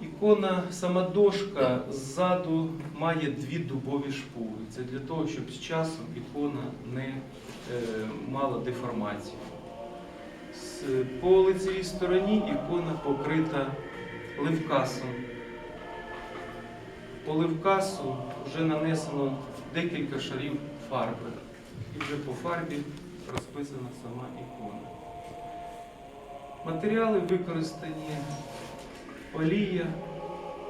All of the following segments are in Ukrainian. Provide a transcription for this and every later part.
Ікона, сама дошка ззаду має дві дубові шпуги. Це для того, щоб з часом ікона не е, мала деформацію. По лицевій стороні ікона покрита ливкасом. По ливкасу вже нанесено декілька шарів фарби. І вже по фарбі розписана сама ікона. Матеріали використані олія,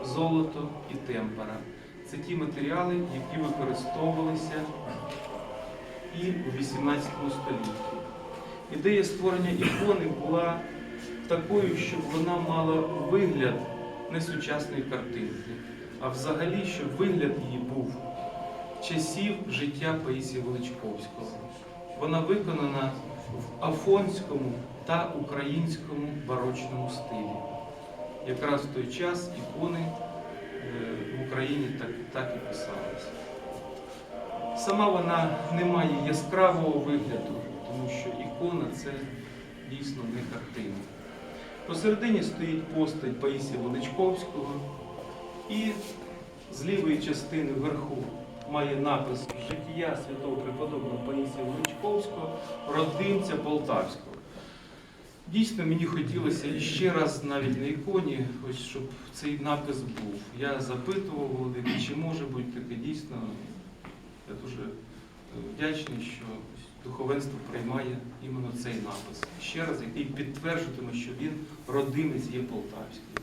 золото і темпера. Це ті матеріали, які використовувалися і у 18 столітті. Ідея створення ікони була такою, щоб вона мала вигляд не сучасної картинки, а взагалі, щоб вигляд її був часів життя Паїсія Величковського. Вона виконана в афонському та українському барочному стилі. Якраз в той час ікони е, в Україні так, так і писалися. Сама вона не має яскравого вигляду, тому що ікона це дійсно не картина. Посередині стоїть постать Паїсія Величковського і з лівої частини вверху має напис Життя святого преподобного Паїсія Величковського, родимця Полтавського. Дійсно, мені хотілося ще раз навіть на іконі, ось щоб цей напис був. Я запитував Володимира, чи може бути таке дійсно. Я дуже е, вдячний, що духовенство приймає іменно цей напис. Ще раз, який підтверджуватиме, що він родинець є Полтавський.